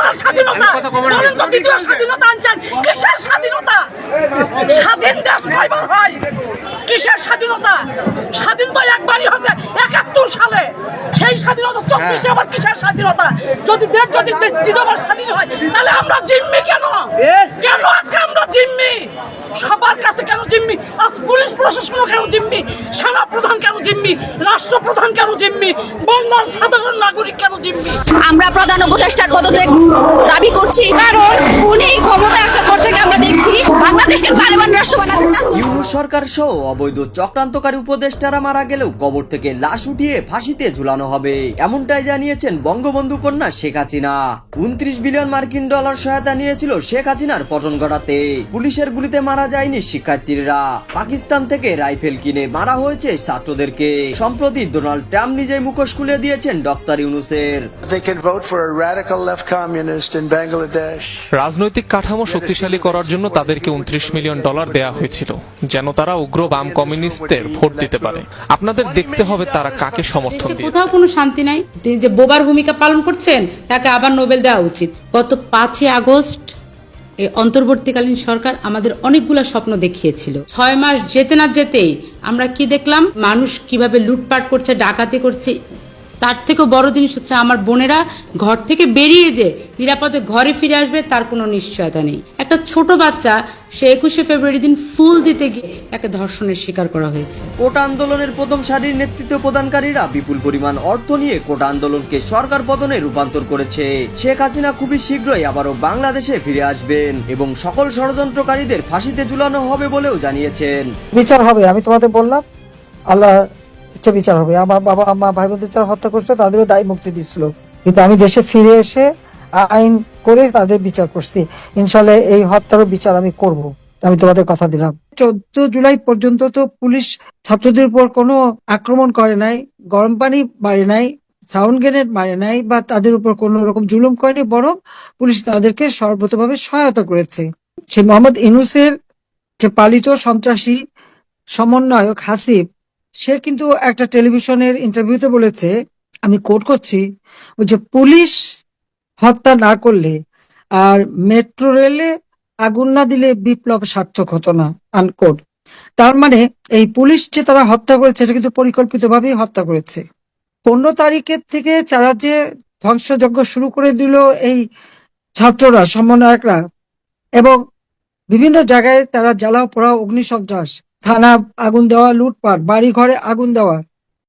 লাল স্বাধীনতা বলেন দ্বিতীয় স্বাধীনতা আনছেন। কিসের স্বাধীনতা? স্বাধীন দেশ কয়বার হয়। কিসের স্বাধীনতা? স্বাধীন তো একবারই হচ্ছে একাত্তর সাল চব্বিশে আবার কিসের স্বাধীনতা? যদি দেশ যদি দ্বিতীয়বার স্বাধীন হয় তাহলে আমরা জিম্মি কেন? কেন আজকে আমরা জিম্মি? সবার কাছে কেন জিম্মি? আজ পুলিশ প্রশাসন কেন জিম্মি? সেনা প্রধান কেন জিম্মি? রাষ্ট্রপ্রধান কেন জিম্মি? বন্যার সাধারণ নাগরিক কেন জিম্মি? আমরা প্রধান উপদেষ্টার পদত্যাগ দাবি করছি। কারণ উনি ক্ষমতায় সরকার সহ অবৈধ চক্রান্তকারী উপদেষ্টারা মারা গেলেও কবর থেকে লাশ উঠিয়ে ফাঁসিতে ঝুলানো হবে। এমনটাই জানিয়েছেন বঙ্গবন্ধু কন্যা শেখ হাসিনা। উনত্রিশ বিলিয়ন মার্কিন ডলার সহায়তা নিয়েছিল শেখ হাসিনার পতন ঘটাতে। পুলিশের গুলিতে মারা যায়নি শিক্ষার্থীরা। পাকিস্তান থেকে রাইফেল কিনে মারা হয়েছে ছাত্রদেরকে। সম্প্রতি ডোনাল্ড ট্রাম্প নিজেই মুখোশ খুলে দিয়েছেন ডক্টর ইউনুসের. রাজনৈতিক কাঠামো শক্তিশালী করার জন্য তাদেরকে উনত্রিশ মিলিয়ন ডলার দেয়া হয়েছিল। যেন তারা উগ্র বাম কমিউনিস্টদের ভোট দিতে পারে। আপনাদের দেখতে হবে তারা কাকে সমর্থন দিয়েছে। কোথাও কোনো শান্তি নাই। তিনি যে বোবার ভূমিকা পালন করছেন তাকে আবার নোবেল দেওয়া উচিত। গত পাঁচই আগস্ট এই অন্তর্বর্তীকালীন সরকার আমাদের অনেকগুলো স্বপ্ন দেখিয়েছিল। ছয় মাস যেতে না যেতেই আমরা কি দেখলাম? মানুষ কীভাবে লুটপাট করছে ডাকাতি করছে তার থেকেও বড় জিনিস হচ্ছে আমার বোনেরা ঘর থেকে বেরিয়ে যে নিরাপদে ঘরে ফিরে আসবে তার কোনো নিশ্চয়তা নেই। একটা ছোট বাচ্চা সে একুশে ফেব্রুয়ারি দিন ফুল দিতে গিয়ে তাকে ধর্ষণের শিকার করা হয়েছে। কোটা আন্দোলনের প্রথম সারির নেতৃত্ব প্রদানকারীরা বিপুল পরিমাণ অর্থ নিয়ে কোটা আন্দোলনকে সরকার পতনে রূপান্তর করেছে। শেখ হাসিনা খুবই শীঘ্রই আবারও বাংলাদেশে ফিরে আসবেন এবং সকল ষড়যন্ত্রকারীদের ফাঁসিতে ঝুলানো হবে বলেও জানিয়েছেন। বিচার হবে আমি তোমাদের বললাম আল্লাহ ইচ্ছা বিচার হবে। আমার বাবা আমার ভাই বোনদের যারা হত্যা করছে তাদেরও দায় মুক্তি দিচ্ছিল। কিন্তু আমি দেশে ফিরে এসে আইন করে তাদের বিচার করছি। ইনশাল্লাহ এই হত্যারও বিচার আমি করব। আমি তোমাদের কথা দিলাম। চোদ্দ জুলাই পর্যন্ত তো পুলিশ ছাত্রদের উপর কোনো আক্রমণ করে নাই, গরম পানি মারে নাই, সাউন্ড গ্রেনেড মারে নাই বা তাদের উপর কোনো রকম জুলুম করেনি বরং পুলিশ তাদেরকে সর্বতভাবে সহায়তা করেছে। সে মোহাম্মদ ইনুসের যে পালিত সন্ত্রাসী সমন্বয়ক হাসিব, সে কিন্তু একটা টেলিভিশনের ইন্টারভিউতে বলেছে, আমি কোট করছি যে পুলিশ হত্যা না করলে আর মেট্রো রেলে আগুন না দিলে বিপ্লব সার্থক হতো না আনকোট তার মানে এই পুলিশ যে তারা হত্যা করেছে, এটা কিন্তু পরিকল্পিতভাবেই হত্যা করেছে। পনেরো তারিখের থেকে তারা যে ধ্বংসযজ্ঞ শুরু করে দিল এই ছাত্ররা, সমন্বয়করা, এবং বিভিন্ন জায়গায় তারা জ্বালাও পোড়াও অগ্নিসন্ত্রাস, থানা আগুন দেওয়া, লুটপাট বাড়ি ঘরে আগুন দেওয়া